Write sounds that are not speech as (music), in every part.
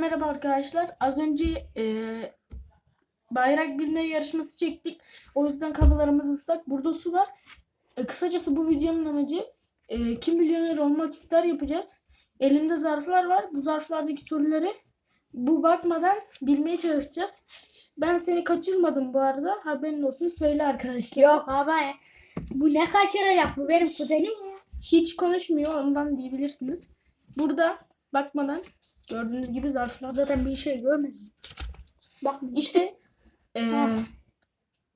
merhaba arkadaşlar. Az önce e, bayrak bilme yarışması çektik. O yüzden kafalarımız ıslak. Burada su var. E, kısacası bu videonun amacı e, kim milyoner olmak ister yapacağız. Elimde zarflar var. Bu zarflardaki soruları bu bakmadan bilmeye çalışacağız. Ben seni kaçırmadım bu arada. Haberin olsun. Söyle arkadaşlar. Yok abi. Bu ne kaçıracak? Bu benim kuzenim ya. Hiç konuşmuyor. Ondan diyebilirsiniz. Burada bakmadan gördüğünüz gibi zarflar Zaten bir şey görmedim. Bak İşte Ha.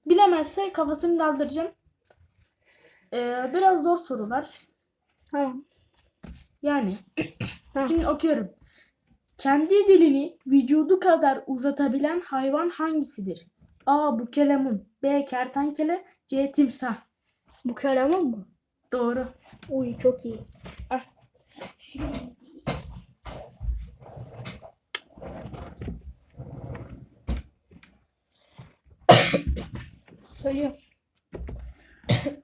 bilemezse kafasını daldıracağım. Eee, biraz zor sorular. Tamam. Yani Ha. şimdi okuyorum. Kendi dilini vücudu kadar uzatabilen hayvan hangisidir? A. Bukelemun B. Kertenkele C. Timsah Bu kelamın mı? Doğru. Uy çok iyi. Ah. Söylüyorum. (coughs)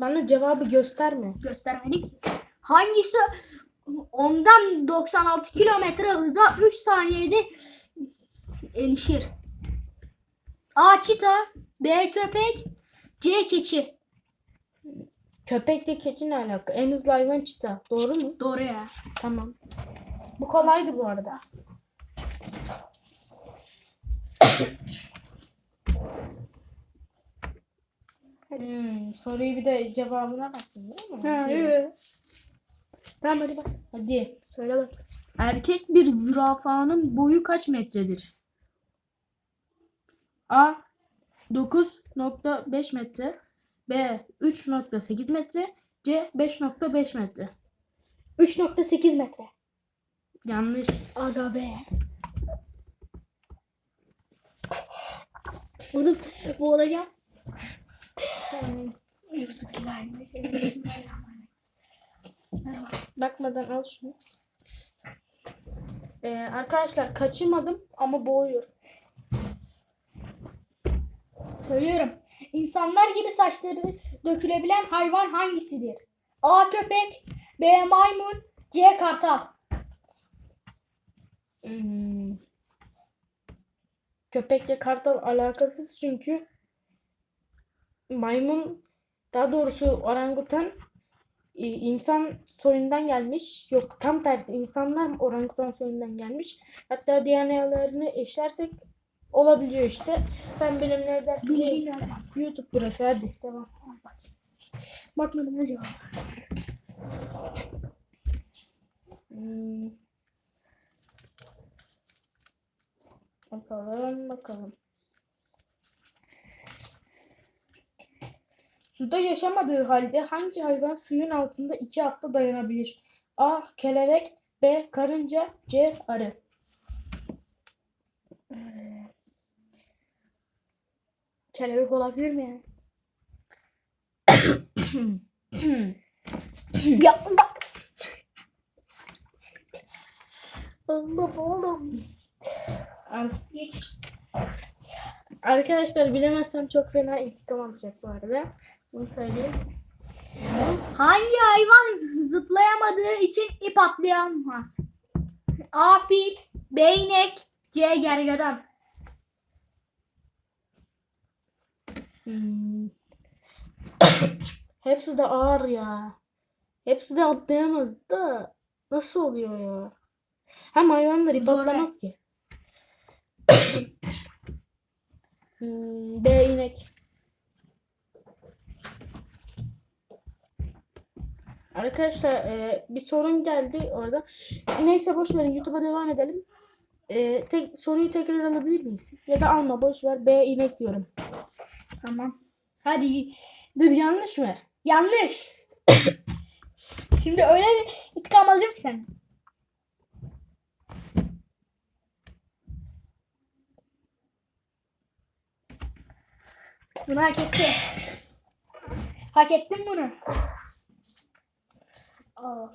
Bana cevabı gösterme. Göstermedik. Hangisi ondan 96 kilometre hıza 3 saniyede erişir? A. Çita B. Köpek C. Keçi Köpekle keçi ne alaka? En hızlı hayvan çita. Doğru mu? Doğru ya. Tamam. Bu kolaydı bu arada. (coughs) Hmm, soruyu bir de cevabına baktın değil mi? Ha, Hadi. evet. Tamam hadi bak. Hadi. Söyle bak. Erkek bir zürafanın boyu kaç metredir? A 9.5 metre B 3.8 metre C 5.5 metre 3.8 metre. Yanlış. Aga be. Oğlum bu olacak. Bakmadan al şunu. Ee, arkadaşlar kaçırmadım ama boğuyor. Söylüyorum. İnsanlar gibi saçları dökülebilen hayvan hangisidir? A. Köpek B. Maymun C. Kartal Hmm. Köpekle kartal alakasız çünkü maymun daha doğrusu orangutan e, insan soyundan gelmiş. Yok tam tersi insanlar orangutan soyundan gelmiş. Hatta DNA'larını eşlersek olabiliyor işte. Ben bilimler dersi Bilgin nerede? YouTube burası hadi devam. Bakmadım acaba. Hmm. Bakalım bakalım. Suda yaşamadığı halde hangi hayvan suyun altında iki hafta dayanabilir? A. Kelebek B. Karınca C. Arı Kelebek olabilir mi ya? (coughs) ya bak. Oğlum oğlum. Geç. Arkadaşlar bilemezsem çok fena intikam alacak bu arada. Bunu söyleyeyim. Hangi hayvan zıplayamadığı için ip atlayamaz? A. Fil B. inek C. Gergedan Hmm. Hepsi de ağır ya. Hepsi de atlayamaz da nasıl oluyor ya? Hem hayvanlar ip Zor atlamaz ki. Hmm, B inek. Arkadaşlar e, bir sorun geldi orada. Neyse boş verin YouTube'a devam edelim. E, tek, soruyu tekrar alabilir miyiz? Ya da alma boş ver. B inek diyorum. Tamam. Hadi. Dur yanlış mı? Yanlış. (coughs) Şimdi öyle bir intikam alacak ki sen. Bunu hak etti. Hak ettin bunu. Oh.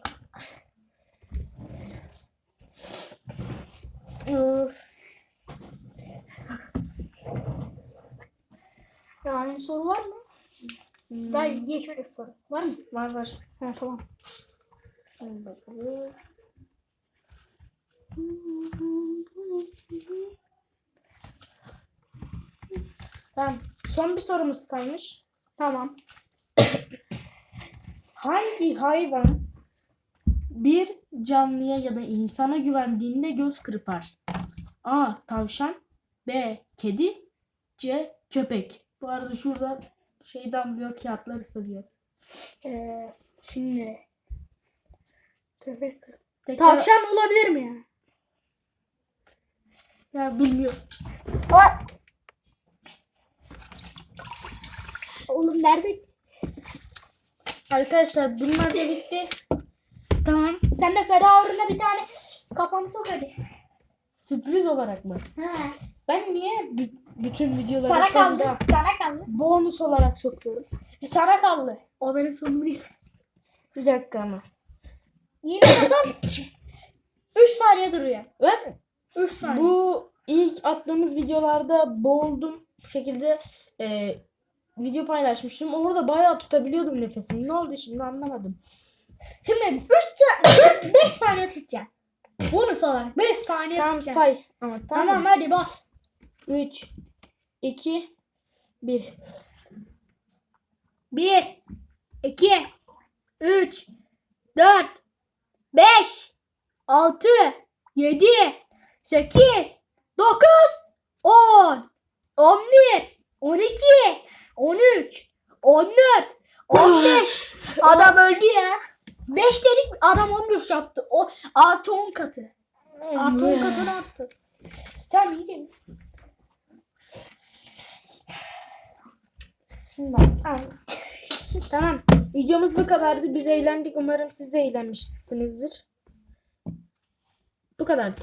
Of. Yani soru var mı? Hmm. Daha geçmedik soru. Var mı? Var var. Ha tamam. Şimdi bakalım. Tamam. Son bir sorumuz kalmış. Tamam. Hangi hayvan bir canlıya ya da insana güvendiğinde göz kırpar? A. Tavşan B. Kedi C. Köpek. Bu arada şurada şey damlıyor kağıtları sarıyor. Ee, şimdi. Köpek. Tekrar- Tavşan olabilir mi ya? Ya bilmiyorum. Ay. Oğlum nerede? Arkadaşlar bunlar da bitti. Tamam. Sen de feda uğruna bir tane kafamı sok hadi. Sürpriz olarak mı? Ha. Ben niye bü- bütün videoları Sana kaldı. Sana kaldı. bonus olarak sokuyorum? E, sana kaldı. O benim sonum değil. Bir dakika ama. Yine nasıl? 3 saniye duruyor. Ben 3 saniye. bu ilk attığımız videolarda boğuldum. Bu şekilde e, video paylaşmıştım. Orada bayağı tutabiliyordum nefesimi. Ne oldu şimdi anlamadım. Şimdi 3 5 saniye tutacağım. Bonus olarak 5 saniye Tamam tutacağım. say. Ama Tamam, tamam. hadi bas. 3 2 1 1 2 3 4 5 6 7 8 9 10 11 12 13 14 15 Adam öldü ya. 5 dedik adam 15 yaptı. O artı 10 katı. Artı 10 katını attı. Tamam iyi değil. Şimdi al. (laughs) tamam. Videomuz bu kadardı. Biz eğlendik. Umarım siz de eğlenmişsinizdir. Bu kadardı.